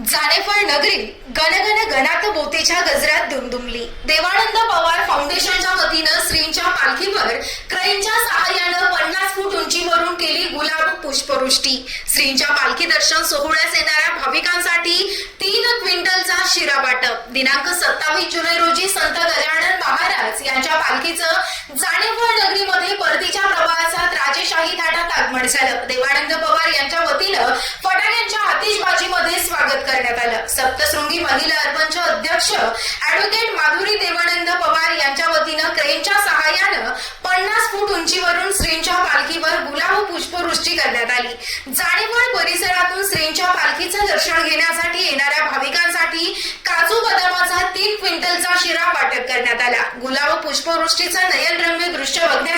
जानेफळ नगरी गणगण गणात बोतेच्या गजरात दुमदुमली. देवानंद पवार फाउंडेशनच्या वतीनं श्रींच्या पालखीवर क्रेनच्या सहाय्यानं पन्नास फूट उंचीवरून केली गुलाब पुष्पवृष्टी. श्रींच्या पालखी दर्शन सोहळ्यास येणाऱ्या भाविकांसाठी तीन क्विंटलचा शिरा वाटप. दिनांक सत्तावीस जुलै रोजी संत गजानन महाराज यांच्या पालखीचं जाणेफळ नगरीमध्ये परतीच्या प्रवासात राजेशाही थाटात आगमन झालं. देवानंद पवार यांच्या वतीनं फटाक्यांच्या आतिषबाजीमध्ये स्वागत करण्यात आलं सप्तशृंगी महिला अर्पणचे अध्यक्ष ऍडव्होकेट माधुरी देवानंद पवार यांच्या वतीनं क्रेनच्या सहाय्यानं पन्नास फूट उंचीवरून श्रींच्या पालखीवर गुलाब पुष्पवृष्टी करण्यात आली. जाणेफळ परिसरातून श्रींच्या पालखीचं दर्शन घेण्यासाठी येणाऱ्या भाविकांसाठी काजू बदामाचा तीन क्विंटलचा शिरा वाटप करण्यात आला. गुलाब पुष्पवृष्टीचं नयनरम्य दृश्य बघण्यात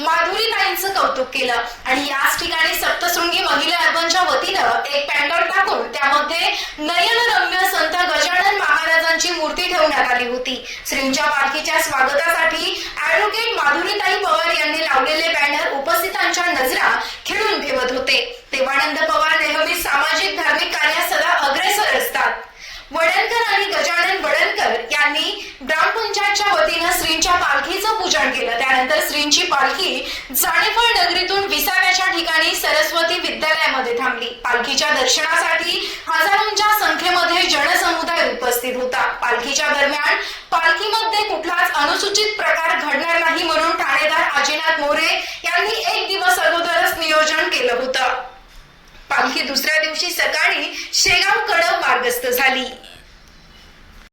नागरिकांनी माधुरीताईंचं कौतुक केलं. आणि याच ठिकाणी सप्तशृंगी महिला अर्बनच्या वतीनं एक पॅन्डॉल टाकून त्यामध्ये नयनरम्य संत गजानन महाराजांची मूर्ती ठेवण्यात आली होती. श्रींच्या पालखीच्या स्वागतासाठी ऍडव्होकेट माधुरीताई पवार यांनी लावलेले बॅनर उपस्थितांच्या नजरा खिळून ठेवत होते. देवानंद पवार नेहमी सामाजिक धार्मिक कार्यात सदा अग्रेसर असतात. वडणकर आणि गजानन वडणकर यांनी ग्रामपंचायतच्या श्रींच्या पालखीचं पूजन केलं. त्यानंतर श्रींची पालखी जाणेफळ नगरीतून विसाव्याच्या ठिकाणी सरस्वती विद्यालयामध्ये थांबली. पालखीच्या दर्शनासाठी हजारोंच्या संख्येमध्ये जनसमुदाय उपस्थित होता. पालखीच्या दरम्यान पालखीमध्ये कुठलाच अनुसूचित प्रकार घडणार नाही म्हणून ठाणेदार आजीनाथ मोरे यांनी एक दिवस अगोदरच नियोजन केलं होतं. पालखी दुसऱ्या दिवशी सकाळी शेगाव कडव मार्गस्थ झाली.